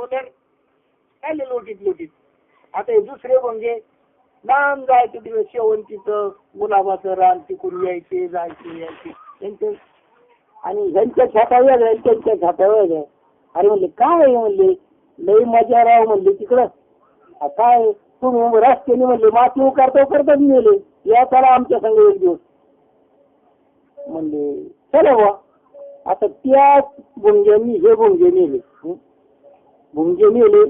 सोडलं काय लोटीत लोटीत. आता हे दुसरे म्हणजे लांब जायचं तिकडे शेवंतीचं गुलाबाचं रान तिकडून यायचे जायचे यायचे. त्यांचे आणि ह्यांच्या छाता वेगळ्या त्यांच्या छाता वेगळ्या. अरे म्हणले काय म्हणले? लई मजा राव म्हणले तिकडं. काय तुम्ही रस्त्याने म्हणले माती उकारतो करतात नेले या चला आमच्या संग एक दिवस. म्हणले चला बुवा. आता त्या भुंग्यांनी हे भुंगे नेले भुंगे नेले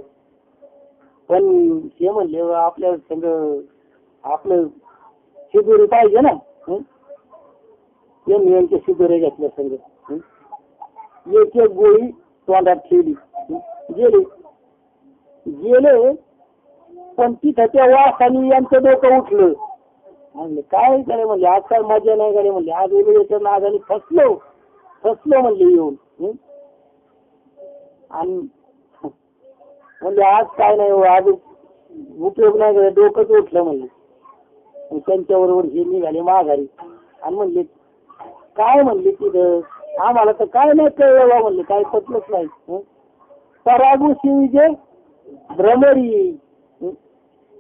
पण हे म्हणले आपल्या संग आपलं शिदुरी पाहिजे ना. एम यांनी यांच्या शिदुरे घेतल्या संग. एक एक गोळी तोंडात ठेवली. गेले. गेले पण तिथं त्या वासानी यांचं डोकं उठलं. म्हणले काय करे म्हणले? आज काय मजा नाही करे म्हणले. आज वेगळ्याच्या नागाने फसलो. फसलो म्हणले येऊन. आणि म्हणजे आज काय नाही हो, आज उपयोग नाही करे डोकंच उठलं म्हणले. त्यांच्याबरोबर हे निघाले माघारी. आणि म्हणले काय म्हणले तिथं? आम्हाला तर काय नाही कळलं म्हणले काय पटलंच नाही. हं? परागू शिवीजे भ्रमरी.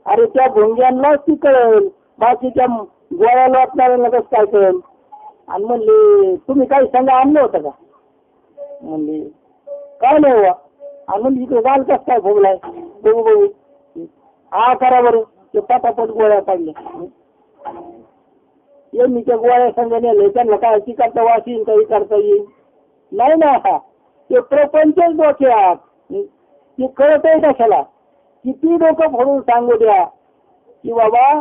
अरे त्या भोंग्यांनाच ती कळेल. बाकीच्या गोळ्या वाटणाऱ्यांना कसं काय कळेल? आणि म्हणले तुम्ही काही सांगा आणलं होतं का? म्हणले काय नाही हो हुआ आणि म्हणजे इकडे गाल काय भोगलाय? बघू बघू. हा करा बरं ते पटापट गोळ्या काढल्या. यांनी त्या गोळ्या संघ नेले त्यांना काय ती करता वास काही करता येईल? नाही ना. ते प्रपंचच डोक्यात. ते कळत आहे कशाला? किती डोकं फोडून सांगू द्या. की बाबा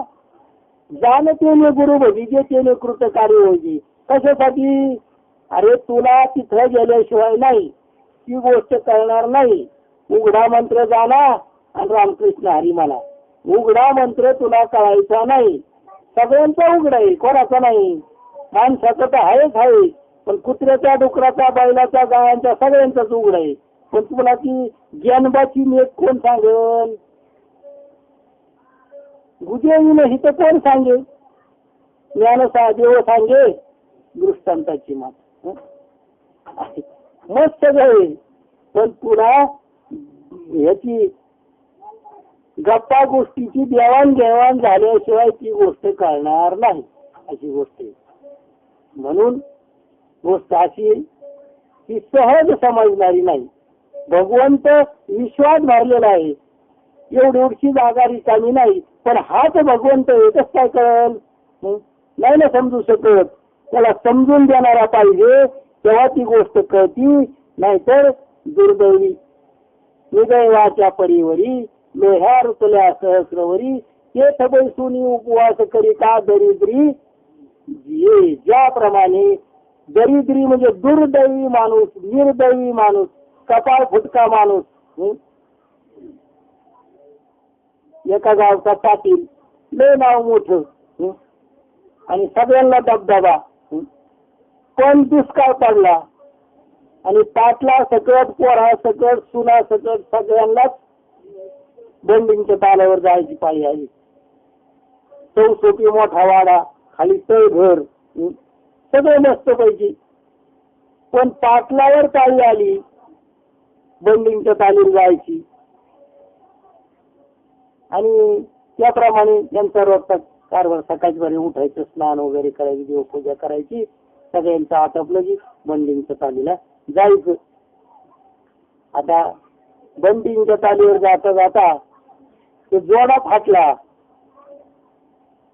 जाण तेने गुरु भजी तेने कृत कार्य होईल कशासाठी? अरे तुला तिथं गेल्याशिवाय नाही. ती गोष्ट कळणार नाही. उघडा मंत्र जाणा आणि रामकृष्ण हरी मला उघडा मंत्र तुला कळायचा नाही. सगळ्यांचा उघड आहे कोणाचा नाही. माणसाचं तर आहेच आहे पण कुत्र्याचा डुकराचा बैलाचा गायांचा सगळ्यांचाच उघड आहे. पण तुला ती ज्ञानबाची नेट कोण सांगेल? गुजेविन हित तर कोण सांगे? ज्ञान देव सांगे दृष्टांताची मात. हं? मस्त सगळे पण पुन्हा याची गप्पा गोष्टीची देवाणघेवाण झाल्याशिवाय ती गोष्ट कळणार नाही अशी गोष्ट म्हणून गोष्ट अशी आहे सहज समजणारी नाही. भगवंत विश्वास भरलेला आहे. एवढी एवढी जागा रिकामी नाही पण हाच भगवंत एकच काय कळल? नाही ना समजू शकत. त्याला समजून देणारा पाहिजे तेव्हा ती गोष्ट कळती नाहीतर दुर्दैवी. हृदयवाच्या परीवरी लोह्या रुतल्या सहस्रवरी ते थबैसुनी उपवास करिता दरिद्री. जे ज्याप्रमाणे दरिद्री म्हणजे दुर्दैवी माणूस निर्दैवी माणूस कपाळ फुटका माणूस एका गावचा पाटील लय नाव मोठ आणि सगळ्यांना दबदबा. पण दुष्काळ पडला. आणि पाटला सकट पोरा सकट सुना सकट सगळ्यांनाच बंडिंगच्या ताल्यावर जायची पाळी आली चौसोपी मोठा वाडा खाली तळ घर सगळं मस्त पैकी पण पाटलावर पाळी आली बंडिंगच्या तालीवर जायची. आणि त्याप्रमाणे त्यांचा रोजचा कारभार सकाळी बरी उठायचं स्नान वगैरे करायची देवपूजा करायची. सगळ्यांचं आटपलं की बंडिंगच्या तालीला जायचं. आता बंडिंगच्या तालीवर जाता जाता तो जोडा फाटला.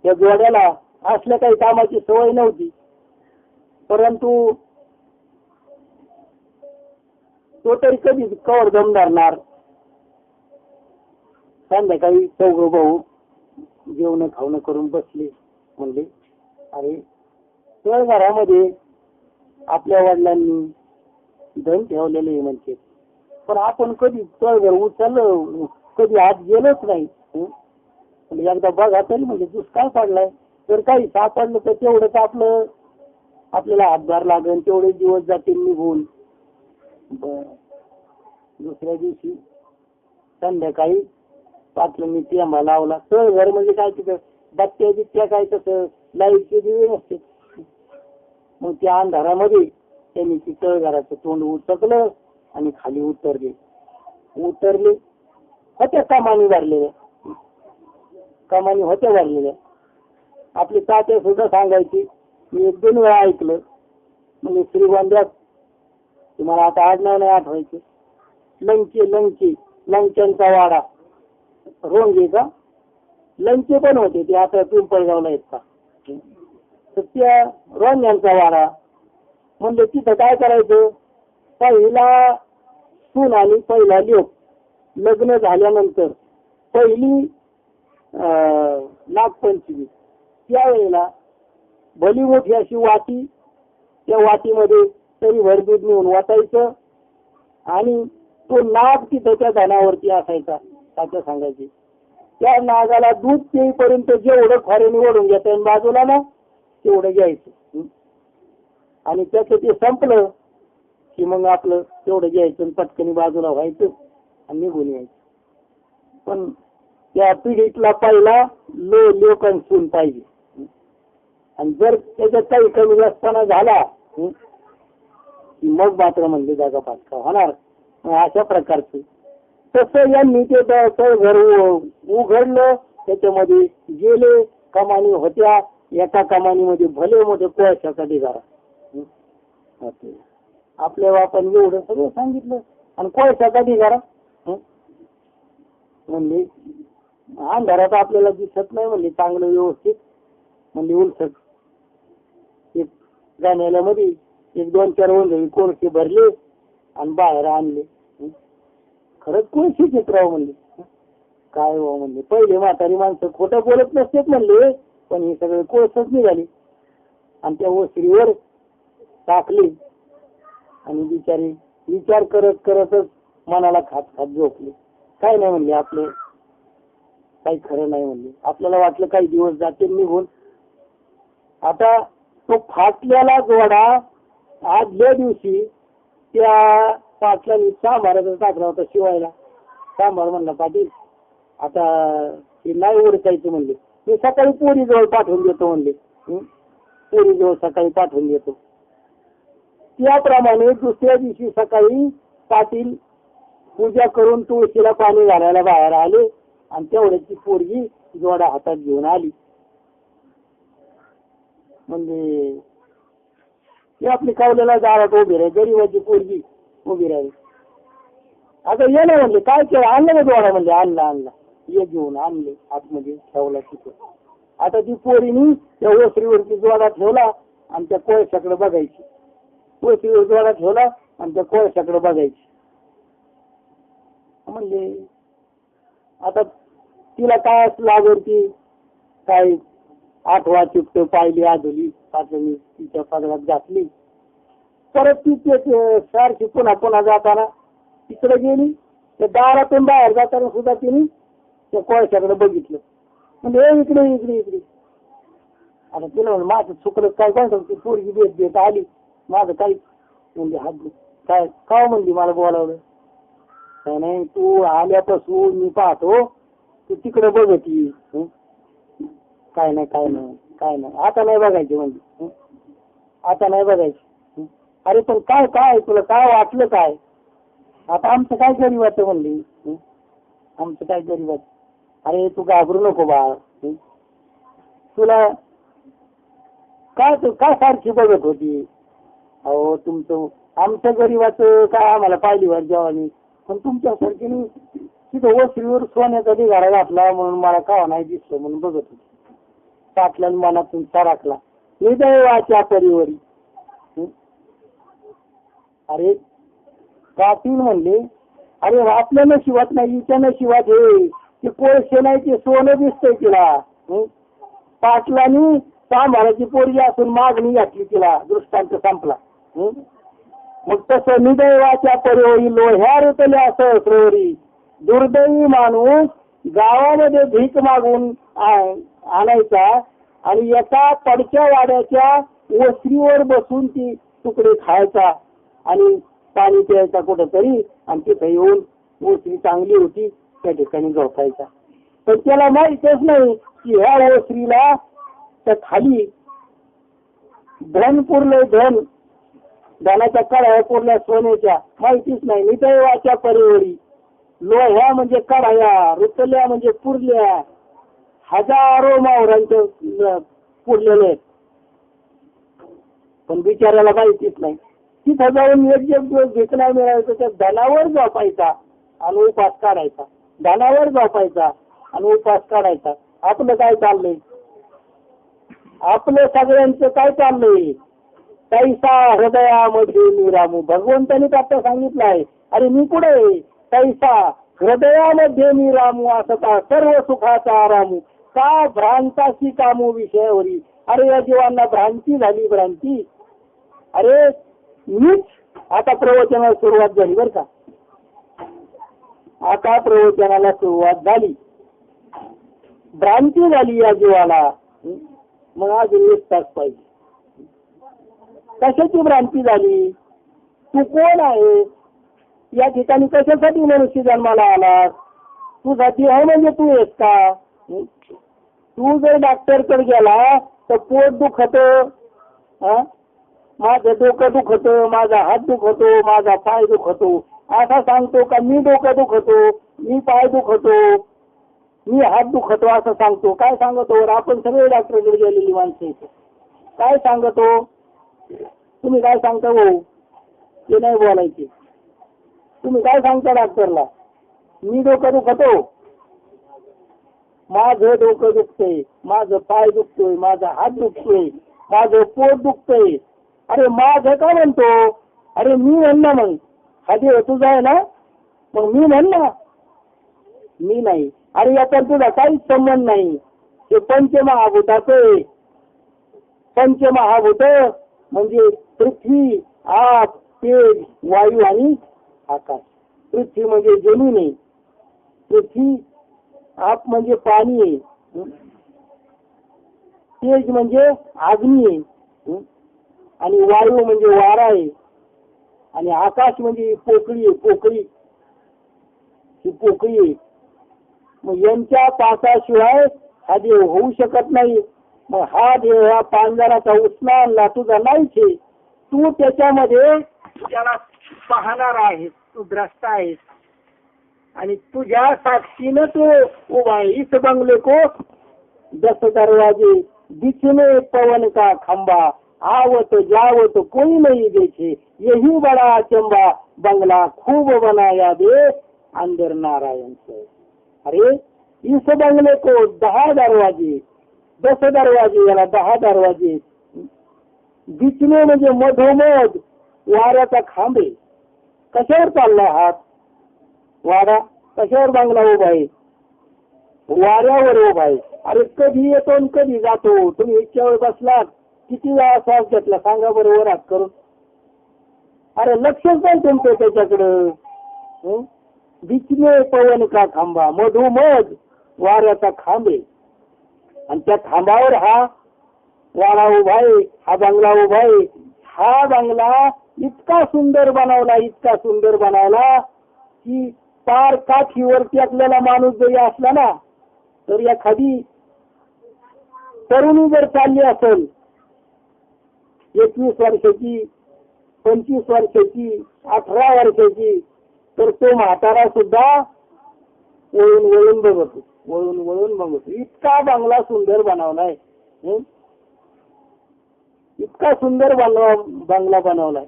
त्या जोड्याला असल्या काही कामाची सवय नव्हती. परंतु तो तरी कधी कवर दम धरणार संध्याकाळी चौघ भाऊ जेवण खावणं करून बसले म्हणले अरे तळ घरामध्ये आपल्या वडिलांनी धन ठेवलेले आहे म्हणते पण आपण कधी तळघर उचललं कधी आत गेलोच नाही. म्हणजे एकदा बघा तरी म्हणजे दुष्काळ पडलाय. तर काही सापडलं तर तेवढंच आपलं आपल्याला हातभार लागेल तेवढे दिवस जातील निघून. बर. दुसऱ्या दिवशी संध्याकाळी पाटलं मी आम्हाला लावला. तळ घर म्हणजे काय तिथं? बत्त्या बित्त्या काय तसं? लाईटचे दिवे नसते. मग त्या अंधारामध्ये त्यांनी ती तळघराचं तोंड उचकलं आणि खाली उतरले. उतरले. होत्या कमानी भरलेल्या कमानी होत्या भरलेल्या आपली तात्या सुद्धा सांगायची मी एक दोन वेळा ऐकलं. म्हणजे श्रीगोंद्यात तुम्हाला आता आडनाव नाही आठवायचे. लंके लंके लंक्यांचा वाडा. रोंगे का? लंके पण होते. ते आता पिंपळगावला आहेत का? तर त्या यांचा वाडा म्हणजे तिथं काय करायचं? पहिला सून आणि पहिला लोक लग्न झाल्यानंतर पहिली अं, नागपंचमी. त्यावेळेला भली मोठी अशी वाटी त्या वाटीमध्ये तरी भर दूध नेऊन वाटायचं आणि तो नाग तिथं त्या धनावरती असायचा तात्या सांगायचे. त्या नागाला दूध येईपर्यंत जेवढं खोऱ्याने ओढून घेता येईल बाजूला ना तेवढं घ्यायचं. आणि त्याचं ते संपलं की मग आपलं तेवढं घ्यायचं पटकनी बाजूला व्हायचं आणि निघून यायचं. पण त्या पिढीतला पहिला लो लोकांसून पाहिजे. आणि जर त्याच्यात काही कमी जास्तपणा झाला की मग मात्र म्हणजे जागा पाठका होणार अशा प्रकारचं. तसं यांनी ते घर उघडलं त्याच्यामध्ये गेले कमानी होत्या एका कमानीमध्ये भले मोठे कोळशाचा ढिगारा आपल्या बापाने एवढं सगळं सांगितलं. आणि कोळशाचा ढिगारा म्हणजे अंधारात आपल्याला दिसत नाही म्हणजे चांगलं व्यवस्थित. म्हणजे उलसट एक जाण्याला मध्ये एक दोन चार वंजळी कोळसे भरले आणि बाहेर आणले. खरंच कोळशी चित्राव म्हणले. काय हो म्हणले पहिले म्हातारी माणसं खोटं बोलत नसतेत म्हणले. पण हे सगळे कोळसच निघाले. आणि त्या ओसरीवर टाकले. आणि बिचारी विचार करत करतच मनाला खात खात झोपले. काय नाही म्हणले आपले. काही खरं नाही म्हणले. आपल्याला वाटलं काही दिवस जातील निघून. आता तो फाटलेला जोडा आदल्या दिवशी त्या पाटला सांभाराचा टाकला होता शिवायला. सांभार म्हणला पाटील आता हे नाही ओळखायचं म्हणले. मी सकाळी पोरी जवळ पाठवून देतो म्हणले. पोरी जवळ सकाळी पाठवून देतो. त्याप्रमाणे दुसऱ्या दिवशी सकाळी पाटील पूजा करून तुळशीला पाणी घालायला बाहेर आले आणि तेवढ्याची पोरगी जोडा हातात घेऊन आली. म्हणजे ते आपली कावलेला दारात उभी राहील गरीबाची पोरगी उभी राहील. आता ये ना म्हणले काय केलं? आणलं का जोडा म्हणजे आणला आणला. ये घेऊन आणले आतमध्ये ठेवला तिथे. आता ती पोरीनी त्या ओसरीवरती जोडा ठेवला आणि त्या कोळशाकडे बघायची. ओसरीवर जोडा ठेवला आणि त्या कोळशाकडे बघायची. म्हणजे आता तिला काय लागवडती काय आठवा चिपट पाहिली आधुली पाचवी तिच्या पदरात घातली. परत ती ते सारखी पुन्हा पुन्हा जाताना तिकडे गेली. त्या दारातून बाहेर जाताना सुद्धा तिने त्या कोळशाकडे बघितलं. म्हणजे इकडे इकडे इकडे. आता तिला म्हणलं माझं चुकलं काय काय ती पोरगी देत देत आली. माझं काही म्हणजे हात काय का म्हणली मला बोलावलं? काय नाही तू आल्यापासून मी पाहतो तू तिकडे बघती हं? काय नाही काय नाही काय नाही. आता नाही बघायची म्हणजे आता नाही बघायची. अरे पण काय काय? तुला काय वाटलं काय? आता आमचं काय गरीबाचं म्हणली. आमचं काय गरीबाचं अरे तू घाबरू नको बाळ तुला काय तू काय सारखी बघत होती? अहो तुमचं आमच्या गरीबाचं काय आम्हाला पाहिली वर जेव्हा पण तुमच्यासारखी तिथं वस्त्रीवर सोन्याचा ढिगारा घातला म्हणून मला का नाही दिसलं म्हणून बघत होती. टाकल्या मनातून सरकला निदैवाच्या परिवरी. अरे पाटील म्हणले अरे आपल्या नशिबात नाही हिच्या नशिबात हे. ती कोळशे नाही ती सोनं दिसतंय तिला. पाटलांनी सांभाळाची पोरगी असून मागणी घातली तिला दृष्टांत संपला. मग तसं निदैवाच्या परिवरी लोह्या रुतल्या सहस्रवरी दुर्दैवी माणूस गावामध्ये भीक मागून आणायचा आणि एका पडक्या वाड्याच्या वस्त्रीवर बसून ती तुकडे खायचा आणि पाणी प्यायचा कुठंतरी आणि तिथं येऊन वस्त्री चांगली होती. त्या ठिकाणी झोपायचा. पण त्याला माहितच नाही की ह्या ओसरीला त्या खाली धन पुरले धन. धनाच्या कढाया पुरल्या सोन्याच्या. माहितीच नाही. निदैवाच्या परिवरी. लोह्या म्हणजे कढाया रुतल्या म्हणजे पुरल्या. हजारो मावरांचे अं, पुरलेले पण बिचाऱ्याला माहितीच नाही. तिथं जाऊन एक एक दिवस घेतला नाही मिळायचं त्या धनावर झोपायचा आणि उपास काढायचा. धनावर झोपायचा आणि उपास काढायचा. आपलं काय चाललंय? आपलं सगळ्यांचं काय चाललंय? तैसा हृदयामध्ये मी रामू भगवंतानीच आता सांगितलं आहे. अरे मी कुठे तैसा हृदयामध्ये मी रामू असं का? सर्व सुखाचा रामू का भ्रांताची कामू विषयावरी? अरे या जीवांना भ्रांती झाली भ्रांती. अरे मीच आता प्रवचनाला सुरुवात झाली बरं का. आता प्रवचनाला सुरुवात झाली. भ्रांती झाली या जीवाला. मग आज एक तास पाहिजे. कशाची भ्रांती झाली? तू कोण आहे या ठिकाणी कशासाठी मनुष्य जन्माला आलास तू साठी आहे म्हणजे तू येस का? तू जर डॉक्टरकडे गेला तर पोट दुखत. माझं डोकं दुखत माझा हात दुखतो माझा पाय दुखतो. असा सांगतो का मी डोकं दुखतो मी पाय दुखतो मी हात दुखतो असं सांगतो. काय सांगतो आपण सगळे डॉक्टरकडे गेलेली माणसं काय सांगतो? तुम्ही काय सांगता भाऊ ते नाही बोलायचे. तुम्ही काय सांगता डॉक्टरला? मी डोकं दुखतो. माझं डोकं दुखतंय माझं पाय दुखतोय माझा हात दुखतोय माझं पोट दुखतंय. अरे माझं का म्हणतो? अरे मी म्हण मग. हा देव तुझा आहे ना? मग मी म्हण ना. मी नाही. अरे याचा तुझा काहीच संबंध नाही. ते पंचमहाभूताच आहे पंचमहाभूत म्हणजे पृथ्वी आप तेज वायू आणि आकाश. पृथ्वी म्हणजे जमीन आहे. पृथ्वी आप म्हणजे पाणी आहे. तेज म्हणजे अग्नी आहे. आणि वायू म्हणजे वारा आहे. आणि आकाश म्हणजे पोकळी पोकळी. ही पोकळी मग यांच्या पासाशिवाय हा देव होऊ शकत नाही. मग हा देव हा पांजराचा उसना आणला तुझा नाहीच आहे. तू त्याच्यामध्ये त्याला पाहणार आहेस तू द्रष्टा आहेस. आणि तुझ्या साक्षीनं तू उभा आहे. इस बंगले को दस दरवाजे दिसणे पवन का खंबा. आवत जावत कोई नहीं देखे. यही बड़ा अचंबा बंगला खूब बनाया दे अंदर नारायण से अरे इस बंगले को दहा दरवाजे दस दरवाजे याला दहा दरवाजे. बिचने म्हणजे मधोमध वाऱ्याचा खांबे. कशावर चालला हात वारा कशावर बांगला उभा आहे? वाऱ्यावर उभा आहे. अरे कधी येतो आणि कधी जातो? तुम्ही इतक्या वेळ बसलात. किती वेळा श्वास घेतला? सांगा बरोबर हात करून. अरे लक्षच नाही तुमचं त्याच्याकडं. बिचने पवन का खांबा? मधोमध वाऱ्याचा खांब. आहे आणि त्या खांबावर हा वाडा उभा आहे हा बंगला उभा आहे. हा बंगला इतका सुंदर बनवला इतका सुंदर बनवला की पार काठीवरती आपल्याला माणूस जरी असला ना तर एखादी तरुणी जर चालली असेल एकवीस वर्षाची पंचवीस वर्षाची अठरा वर्षाची तर तो म्हातारा सुद्धा वळून वळून बघतो वळून वळून बघतो इतका बंगला सुंदर बनवलाय इतका सुंदर बंगला बंगला बनवलाय.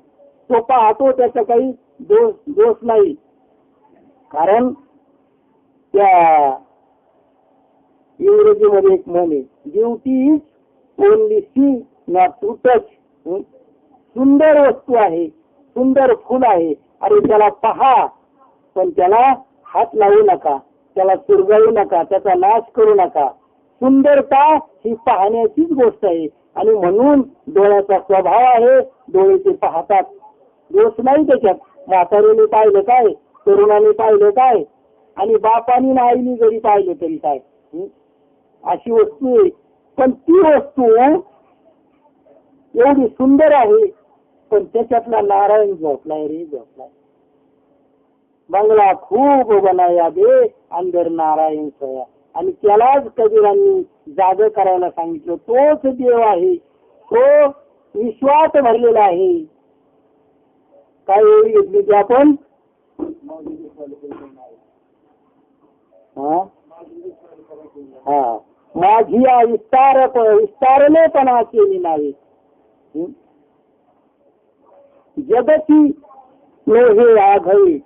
तो पाहतो त्याचा काही दोष दोष नाही. कारण त्या इंग्रजीमध्ये एक म्हणे duty is only see not to touch सुंदर वस्तू आहे. सुंदर फुल आहे. अरे त्याला पहा. पण त्याला हात लावू नका. त्याला चुरगळू नका. त्याचा नाश करू नका. सुंदरता ही पाहण्याचीच गोष्ट आहे. आणि म्हणून डोळ्याचा स्वभाव आहे. डोळे ते पाहतात. दोष नाही त्याच्यात. म्हातारीने पाहिलं काय? तरुणाने पाहिलं काय? आणि बापानी आणि आईने जरी पाहिलं तरी काय? अशी वस्तू आहे. पण ती वस्तू एवढी सुंदर आहे पण त्याच्यातला नारायण झोपलाय रे झोपलाय. बंगला खूप बनाया दे अंदर नारायण सोया आणि त्यालाच कबीरांनी जाग करायला सांगितलं तोच देव आहे. तो विश्वास भरलेला आहे. काय एवढी घेतली ते आपण? माझी विस्तार विस्तारलेपणा केली नाही. जगती लोहे आघवे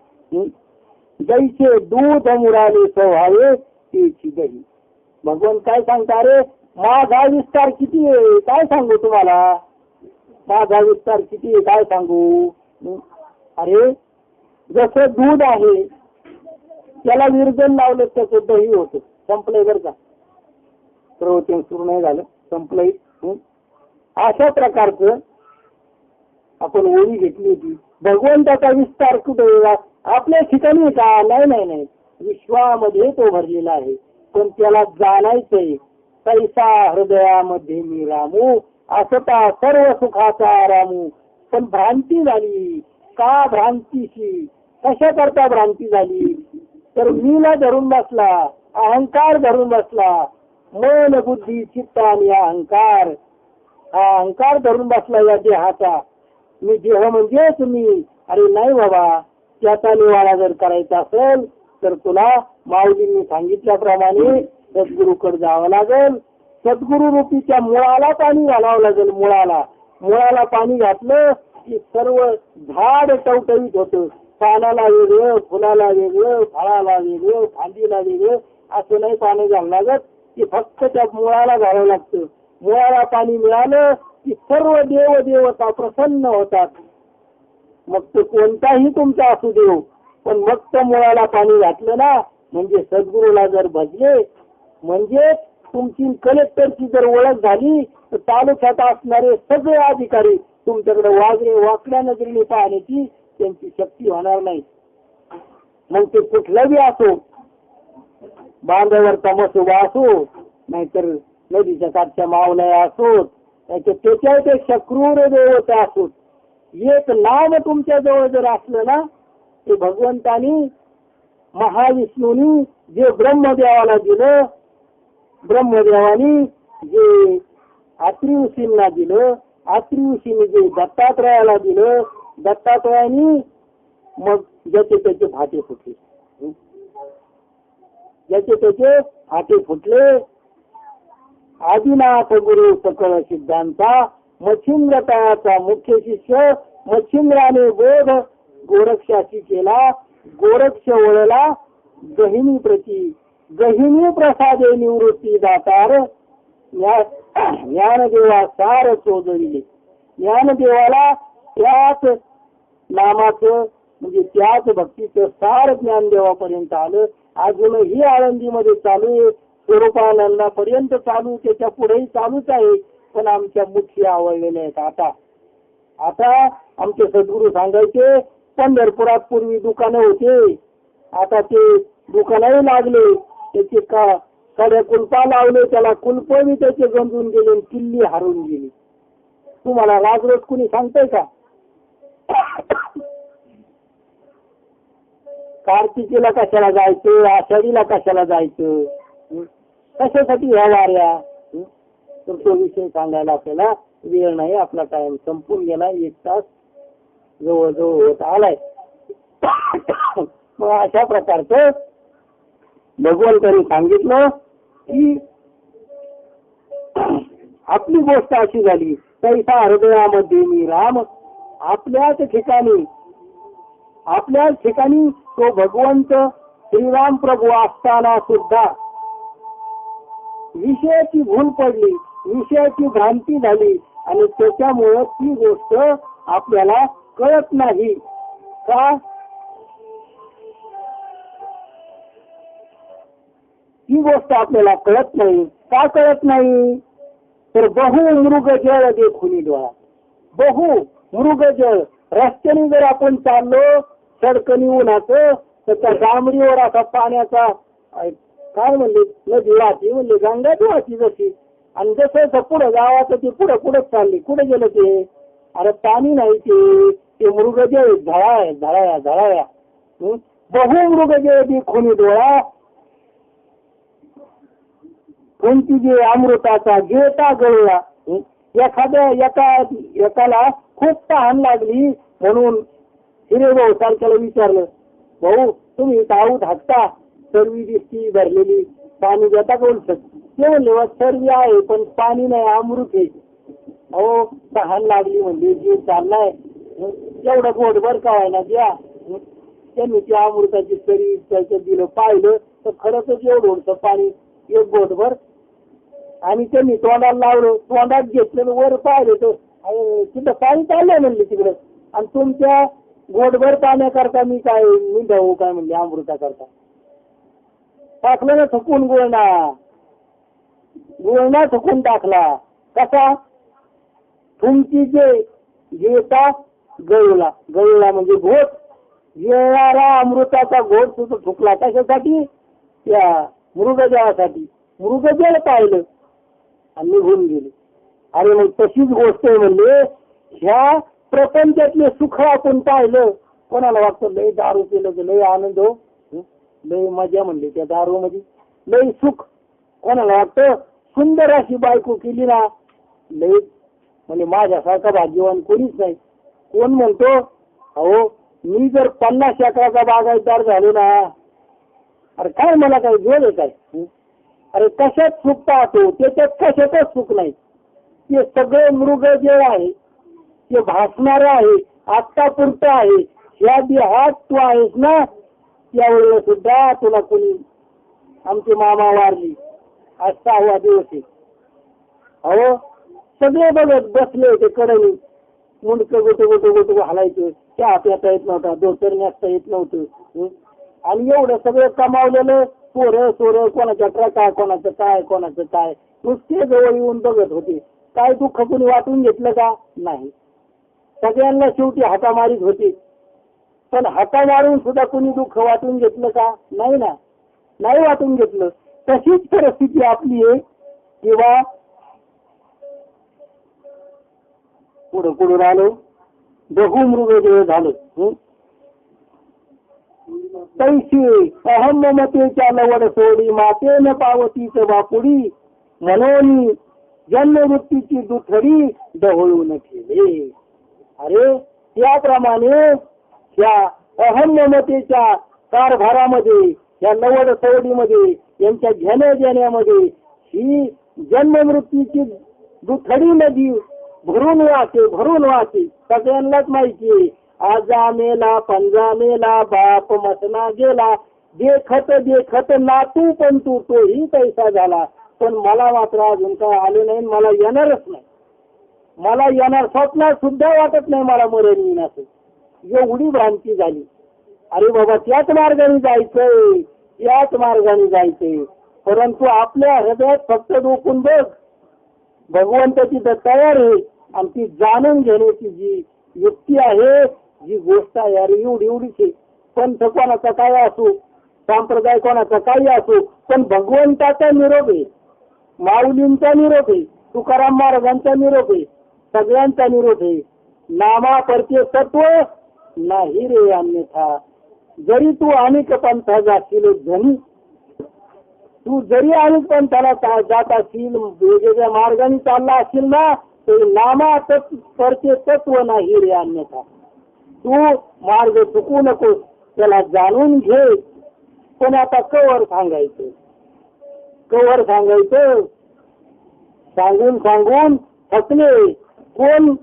जैसे दूध मुराले स्वभावे तेची दही. भगवान काय सांगता रे? माझा विस्तार किती आहे? काय सांगू तुम्हाला? माझा विस्तार किती आहे? काय सांगू? अरे जसं दूध आहे त्याला विरजन लावलं त्याचं दही होत. संपलंय बरं का? प्रवचन सुरू नाही झालं. संपलंय. अशा प्रकारचं आपण ओळी घेतली होती. भगवंताचा विस्तार कुठे आपल्या ठिकाणी का? नाही नाही नाही. विश्वामध्ये तो भरलेला आहे. पण त्याला जाणायचंय. पैसा हृदयामध्ये मी रामू असता सर्व सुखाचा रामू. पण भ्रांती झाली. का भ्रांतीशी कशा करता भ्रांती झाली? तर मीला धरून बसला अहंकार धरून बसला. मन बुद्धी चित्त आणि अहंकार हा अहंकार धरून बसला या देहाचा. मी देह म्हणजे तुम्ही. अरे नाही बाबा त्याचा निवाडा जर करायचा असेल तर तुला माऊलींनी सांगितल्याप्रमाणे सद्गुरूकडे जावं लागेल. सद्गुरु रूपीच्या मुळाला पाणी घालावं लागेल मुळाला. मुळाला पाणी घातलं की सर्व झाड टवटवीत होतं. पानाला वेगळं फुलाला वेगळं फळाला वेगळं फांदीला वेगळं असं नाही पाणी घालावं लागत की फक्त त्या मुळाला घालावं लागतं. मुळाला पाणी मिळालं की सर्व देव देवता प्रसन्न होतात. मग तो कोणताही तुमचा असू देव पण मग तर मुळाला पाणी घातलं ना म्हणजे सद्गुरूला जर भजले म्हणजे तुमची कलेक्टरची जर ओळख झाली तर तालुक्यात असणारे सगळे अधिकारी तुमच्याकडे वागरे वाकड्या नजरेने पाहण्याची त्यांची शक्ती होणार नाही. मग ते कुठलंही असो बांधावर मसुबा असो नाहीतर नदीच्या काठच्या मावल्या असोत त्याच्या त्याच्यापेक्षा क्रूर देवता असोत एक नाम तुमच्या जवळ जर असलं ना ते भगवंतानी महाविष्णूनी जे ब्रह्मदेवाला दिलं ब्रह्मदेवानी जे आत्री ऋषींना दिलं आत्री ऋषीने जे दत्तात्रयाला दिलं दत्तात्रयानी मग ज्याचे त्याचे फाटे फुटले. ज्याचे त्याचे फाटे फुटले आदिनाथ गुरु सकळ सिद्धांता मच्छिंद्रताचा मुख्य शिष्य मच्छिंद्राने बोध गोरक्षाशी केला गोरक्ष वळला गहिनी प्रती गहिनी प्रसादे निवृत्ती दातार ज्ञानदेवा सार चोदविले ज्ञानदेवाला त्याच नामाचं म्हणजे त्याच भक्तीचं सार ज्ञानदेवापर्यंत आलं. अजूनही आळंदीमध्ये चालू आहे. स्वरूपानंदापर्यंत चालू त्याच्या पुढेही चालूच आहे. पण आमच्या मुठी आवडलेल्या आहेत. आता आता आमचे सद्गुरू सांगायचे पंढरपुरात पूर्वी दुकानं होते. आता ते दुकानही लागले. त्याचे का कड्या कुलपा लावले त्याला कुलप मी त्याचे गंजून गेले किल्ली हारून गेली. तुम्हाला राजरोज कुणी सांगतय का? कार्तिकीला कशाला जायचं? आषाढीला कशाला जायचं? कशासाठी ह्या वाऱ्या तर तो विषय सांगायला आपल्याला वेळ नाही आपला टाइम संपून गेला एक तास जवळजवळ होत आलाय. मग अशा प्रकारचं भगवंतांनी सांगितलं की आपली गोष्ट अशी झाली पैसा हृदयामध्ये मी राम आपल्याच ठिकाणी आपल्याच ठिकाणी तो भगवंत श्रीराम प्रभू असताना सुद्धा विषयाची भूल पडली विषयाची भ्रांती झाली आणि त्याच्यामुळं ती गोष्ट आपल्याला कळत नाही. का? ही गोष्ट आपल्याला कळत नाही. का कळत नाही? तर बहु मृगजळ देखुनी डोळा बहु मृगजळ. रस्त्याने जर आपण चाललो सडकनी उन्हाचं तर त्या डांबरीवर असा पाण्याचा काय म्हणले? न जीवाची म्हणले गंगा जीवाची जशी. आणि जसं जसं पुढं गावाचं ते पुढं पुढंच चालली. कुठे गेलं ते? अरे पाणी नाही ते. ते मृग जे झळाया झळाया झळाया. हं? बहु मृगजळ देखुनी डोळा. कोणती जे अमृताचा गेटा गळला. एखाद्या एका एकाला खूप तहान लागली म्हणून हिरे भाऊ सारख्याला विचारलं भाऊ तुम्ही ताऊत हाकता. सर्वी व्यक्ती भरलेली पाणी देता का ते म्हणले "वा, आहे पण पाणी नाही अमृत आहे. अहो तहान लागली म्हणजे जीव चाललाय. एवढं गोडभर काय ना द्या. त्यांनी त्या अमृताची सरी त्याचं दिलं पाहिलं तर खरंच एवढं होतं पाणी एक गोटभर आणि त्यांनी तोंडाला लावलं तोंडात घेतलं वर पाहिलं तर तिथं पाणी चाललंय म्हणले तिकडं. आणि तुमच्या गोटभर पाण्याकरता मी काय मी जाऊ काय म्हणले अमृता करता टाकलं ना थकून गुळणा. गुळणा थकून टाकला. कसा? तुमची जे येता गळला. गळला म्हणजे घोट. येणारा अमृताचा घोट सुद्धा थुकला. कशासाठी? त्या मृगजळासाठी. मृगजळ पाहिलं आणि निघून गेले. अरे मग तशीच गोष्ट आहे म्हणजे ह्या प्रपंचातले सुख आपण पाहिलं. कोणाला वाटतं लय दारू केलं तर लय आनंद हो? लय मजा म्हणली त्या दारू मध्ये लय सुख. कोणाला वाटतं? सुंदर अशी बायको केली ना लय म्हणजे माझ्यासारखा भाग्यवान कोणीच नाही. कोण म्हणतो? अहो मी जर पन्नास एकराचा बागायतदार झालो ना अरे काय मला काय जोड आहे काय? अरे कशात सुख पाहतो? त्याच्यात कशातच सुख नाही. ते सगळे मृग जे आहे ते भासणार आहे आत्तापुरतं आहे या देहात तू आहेस ना त्यावेळेला सुद्धा तुला कोणी आमचे मामा वारली. आज सहावा दिवस अहो सगळे बघत बसले होते कडनी. मुंडक गोट गोट गोट हालायचं. चहा पिता येत नव्हता दोतर नेसता येत नव्हतं. आणि एवढं सगळं कमावलेलं पोरं सोरं कोणाच्या ट्रका कोणाचं काय कोणाचं काय. नुसते जवळ येऊन बघत होते. काय दुःख कोणी वाटून घेतलं का? नाही. सगळ्यांना शेवटी हाका मारीत पण हाका मारून सुद्धा कुणी दुःख वाटून घेतलं का? नाही ना. नाही वाटून घेतलं. तशीच परिस्थिती आपली आहे. किंवा पुढं पुढं आलो बहु मृगदेह झालं. पैसे अहममतेच्या अहम लवड सोडी मातेन पावतीच बापुडी म्हणून जन्मवृत्तीची दुथडी डहोळून ठेवले. अरे त्याप्रमाणे या अहम्यमतेच्या कारभारामध्ये या नवड सवडीमध्ये यांच्या घेण्या देण्यामध्ये ही जन्ममृत्यूची दुथडी नदी भरून वाहते भरून वाहते. सगळ्यांनाच माहिती आजा मेला पंजा मेला बाप मसना गेला. देखत देखत नातू पण तू तोही पैसा झाला. पण मला मात्र अजून काय आले नाही मला येणारच नाही. मला येणार स्वप्नात सुद्धा वाटत नाही मला मरण येईन एवढी भ्रांती झाली. अरे बाबा त्याच मार्गाने जायचंय याच मार्गाने जायचंय. परंतु आपल्या हृदयात फक्त डोकून बघ. भगवंताची तर आणि ती जाणून घेण्याची जी युक्ती आहे जी गोष्ट आहे अरे एवढी एवढीची पंथ कोणाचा काय असो संप्रदाय कोणाचा काही असो पण भगवंताचा निरोप आहे. माऊलींचा निरोप आहे. तुकाराम महाराजांचा निरोप आहे. सगळ्यांचा निरोप आहे. नामा परके तत्व नाही रे अन्यथा. जरी तू अनेक पंथा जाशील धनी तू जरी अनेक पंथाला जात असशील वेगवेगळ्या मार्गाने चालला असशील ना तरी नामा तत् तत्व नाही रे अन्यथा. तू मार्ग चुकू नको त्याला जाणून घे. पण आता कवर सांगायचं. कवर सांगायचं. सांगून सांगून थकले कोण?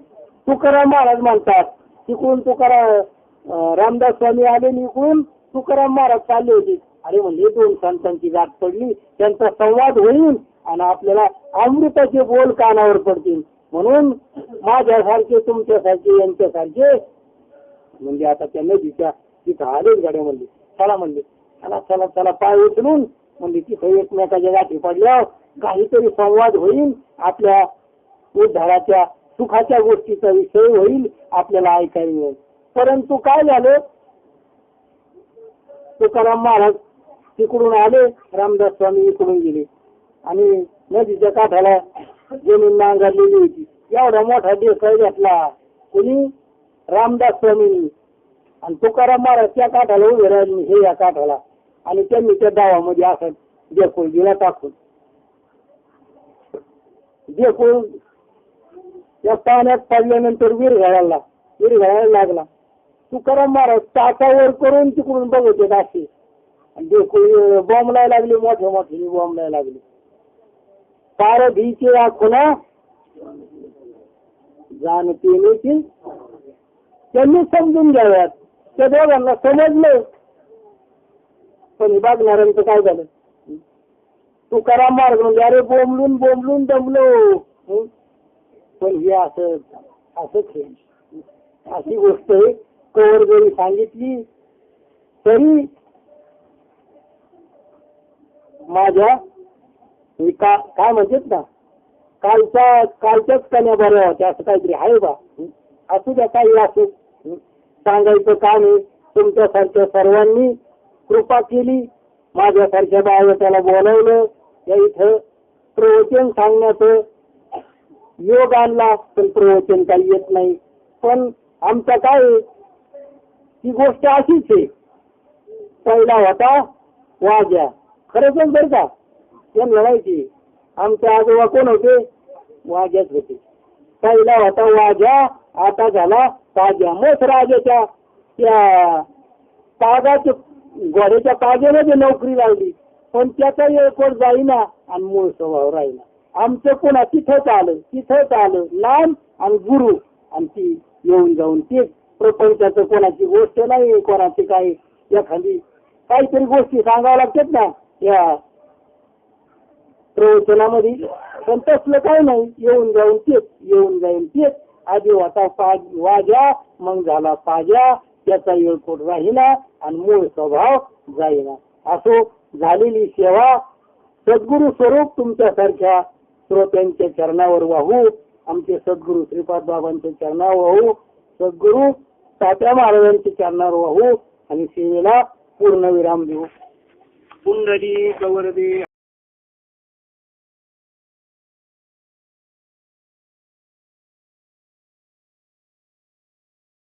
तुकाराम महाराज म्हणतात तिकडून तुकाराम रामदास स्वामी आले इकडून तुकाराम महाराज चालले होते. अरे म्हणजे दोन संतांची गाठ पडली त्यांचा संवाद होईल आणि आपल्याला अमृताचे बोल कानावर पडतील. म्हणून माझ्यासारखे तुमच्यासारखे यांच्यासारखे म्हणजे आता त्या नदीच्या तिथं आलेच गाड्या म्हणले. चला म्हणले चला चला चला पाय उचलून म्हणजे तिथं एकमेकाच्या गाठी पडल्यावर काहीतरी संवाद होईल आपल्या उद्धाराच्या सुखाच्या गोष्टीचा विषय होईल आपल्याला ऐकायला मिळेल. परंतु काय झालं? तुकाराम महाराज तिकडून आले रामदास स्वामी इकडून गेले. आणि नदीच्या काठाला जमीन नांगरलेली होती. एवढा मोठा देसाई घातला. कोणी? रामदास स्वामींनी. आणि तुकाराम महाराज त्या काठाला उभे राहिले हे या काठाला. आणि त्यांनी त्या गावामध्ये असं देकोळ दिला टाकून. देकोळ त्या पाण्यात पडल्यानंतर वीर घालायला वीर घालायला लागला. तुकाराम महाराज टाकावर करून तिकडून बघत होते असे. बॉम्ब लाय लागले मोठे मोठे बॉम्ब लाय लागले. पार भीचे खुना जाणते नेते. त्यांनी समजून घ्याव्यात. त्या दोघांना समजलं. पण बघणाऱ्यांचं काय झालं? तुकाराम मार्ग म्हणजे अरे बोंबलून बोंबलून दमलो. पण हे असं असंच खेळ. अशी गोष्ट आहे कवर जरी सांगितली तरी माझ्या मी का काय म्हणतात ना कालच्या कालच्याच कन्या बऱ्या होत्या असं काहीतरी आहे बा. असू द्या काही असू. सांगायचं काम आहे तुमच्यासारख्या सर्वांनी कृपा केली माझ्यासारख्या बायोटाला बोलावलं या इथं प्रवचन सांगण्याचं योग आणला पण प्रवचन काही येत नाही. पण आमचा काय ती गोष्ट अशीच आहे. पहिला होता वाजा. खरंच बर का? ते लढायची आमचे आजोबा कोण होते? वाजाच होते. पहिला होता वाजा आता झाला ताज्या मग राजाच्या त्या तागाच्या घोड्याच्या ते नोकरी लावली पण त्याचा एकवर जाईना आणि मूळ स्वभाव राहिला. आमचं पुन्हा तिथंच आलं तिथंच आलं नाम आणि गुरु. आणि ती येऊन जाऊन तेच प्रपंचाचं कोणाची गोष्ट नाही कोणाची काही. एखादी काहीतरी गोष्टी सांगाव्या लागतात ना या प्रवचनामध्ये. पण तसलं काय नाही येऊन जाऊन तेच येऊन जाऊन तेच. आधी होता वाजा मग झाला पाजा. त्याचा येळकोट राहिला आणि मूळ स्वभाव जाईना. असो झालेली सेवा सद्गुरु स्वरूप तुमच्यासारख्या श्रोत्यांच्या चरणावर वाहू आमचे सद्गुरु श्रीपाद बाबांच्या चरणावर वाहू सद्गुरु तात्या महाराजांच्या चरणावर वाहू आणि सेवेला पूर्ण विराम देऊ. पुंडली गौरदे